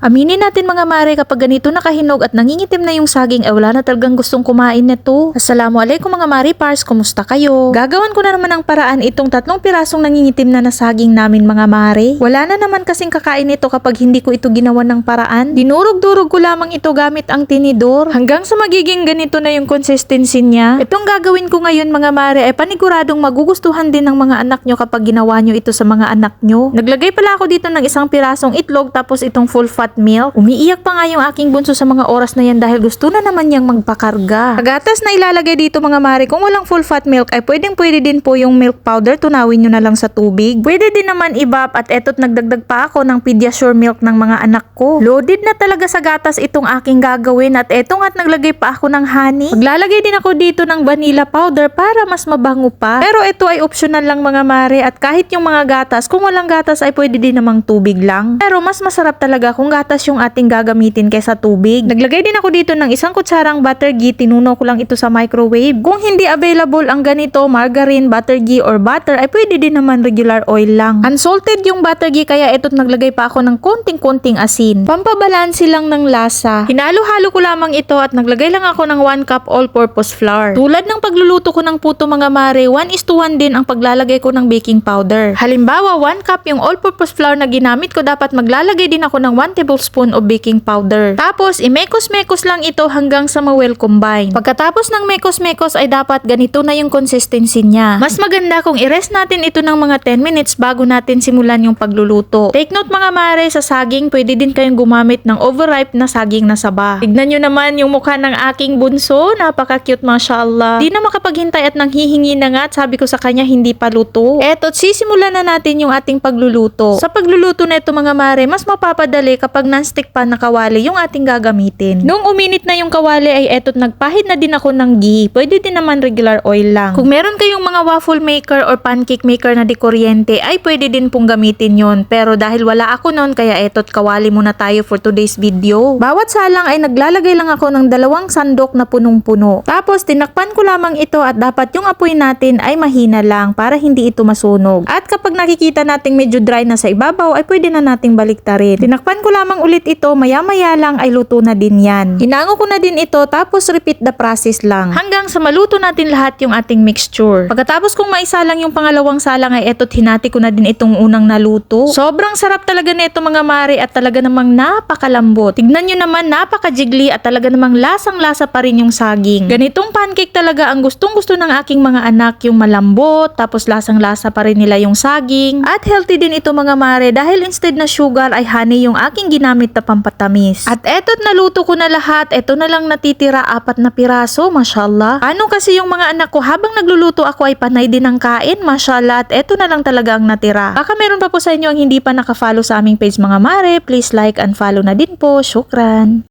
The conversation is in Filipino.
Aminin natin mga mare kapag ganito nakahinog at nangingitim na yung saging ay wala na talagang gustong kumain nito. Assalamualaikum mga mare pars, kumusta kayo? Gagawan ko na naman ng paraan itong tatlong pirasong nangingitim na na saging namin mga mare. Wala na naman kasing kakain nito kapag hindi ko ito ginawan ng paraan. Dinurog-durog ko lamang ito gamit ang tinidor hanggang sa magiging ganito na yung consistency niya. Itong gagawin ko ngayon mga mare ay paniguradong magugustuhan din ng mga anak nyo kapag ginawa nyo ito sa mga anak nyo. Naglagay pala ako dito ng isang pirasong itlog tapos itong full fat milk. Umiiyak pa nga yung aking bunso sa mga oras na yan dahil gusto na naman niyang magpakarga. Agatas na ilalagay dito mga mare kung walang full fat milk ay pwedeng pwede din po yung milk powder tunawin nyo na lang sa tubig. Pwede din naman ibap at etot nagdagdag pa ako ng Pediasure milk ng mga anak ko. Loaded na talaga sa gatas itong aking gagawin at eto nga't naglagay pa ako ng honey. Maglalagay din ako dito ng vanilla powder para mas mabango pa. Pero ito ay optional lang mga mare at kahit yung mga gatas, kung walang gatas ay pwede din namang tubig lang. Pero mas masarap talaga kung gatas yung ating gagamitin kaysa tubig. Naglagay din ako dito ng isang kutsarang butter ghee, tinunaw ko lang ito sa microwave. Kung hindi available ang ganito, margarine, butter ghee, or butter, ay pwede din naman regular oil lang. Unsalted yung butter ghee kaya ito't naglagay pa ako ng konting-konting asin. Pampabalansi lang ng lasa. Hinalo-halo ko lamang ito at naglagay lang ako ng 1 cup all-purpose flour. Tulad ng pagluluto ko ng puto mga mare, 1 is to 1 din ang paglalagay ko ng baking powder. Halimbawa, 1 cup yung all-purpose flour na ginamit ko, dapat maglalagay din ako ng 1 tablespoon of baking powder. Tapos, imekos-mekos lang ito hanggang sa ma-well combine. Pagkatapos ng mekos-mekos ay dapat ganito na yung consistency niya. Mas maganda kung i-rest natin ito ng mga 10 minutes bago natin simulan yung pagluluto. Take note mga mare, sa saging pwede din kayong gumamit ng overripe na saging na saba. Tignan nyo naman yung mukha ng aking bunso, napaka-cute mashallah. Di na makapaghintay at nanghihingi na nga at sabi ko sa kanya hindi pa luto. Eto, sisimulan na natin yung ating pagluluto. Sa pagluluto na ito mga mare, mas mapapadali kapag non-stick pa na kawali yung ating gagamitin. Nung uminit na yung kawali ay eto't nagpahid na din ako ng ghee. Pwede din naman regular oil lang. Kung meron kayong mga waffle maker or pancake maker na di kuryente, ay pwede din pong gamitin yon. Pero dahil wala ako noon, kaya eto't kawali muna tayo for today's video. Bawat salang ay naglalagay lang ako ng dalawang sandok na punong-puno. Tapos tinakpan ko lamang ito at dapat yung apoy natin ay mahina lang para hindi ito masunog. At kapag nakikita nating medyo dry na sa ibabaw ay pwede na nating baliktarin. Tinakpan ko lamang ulit ito, maya-maya lang ay luto na din yan. Hinango ko na din ito tapos repeat the process lang. Hanggang sa maluto natin lahat yung ating mixture. Pagkatapos kong maisa lang yung pangalawang salang ay eto't hinati ko na din itong unang naluto. Sobrang sarap talaga nito mga mare at talaga namang napakalambot. Tignan nyo naman napakajigli at talaga namang lasang-lasa pa rin yung saging. Ganitong pancake talaga ang gustong-gusto ng aking mga anak yung malambot tapos lasang-lasa pa rin nila yung saging. At healthy din ito mga mare dahil instead na sugar ay honey yung aking ginamit na pampatamis. At eto't naluto ko na lahat. Eto na lang natitira apat na piraso. Mashallah. Ano kasi yung mga anak ko habang nagluluto ako ay panay din ng kain. Mashallah. At eto na lang talaga ang natira. Baka meron pa po sa inyo ang hindi pa nakafollow sa aming page mga mare. Please like and follow na din po. Shukran.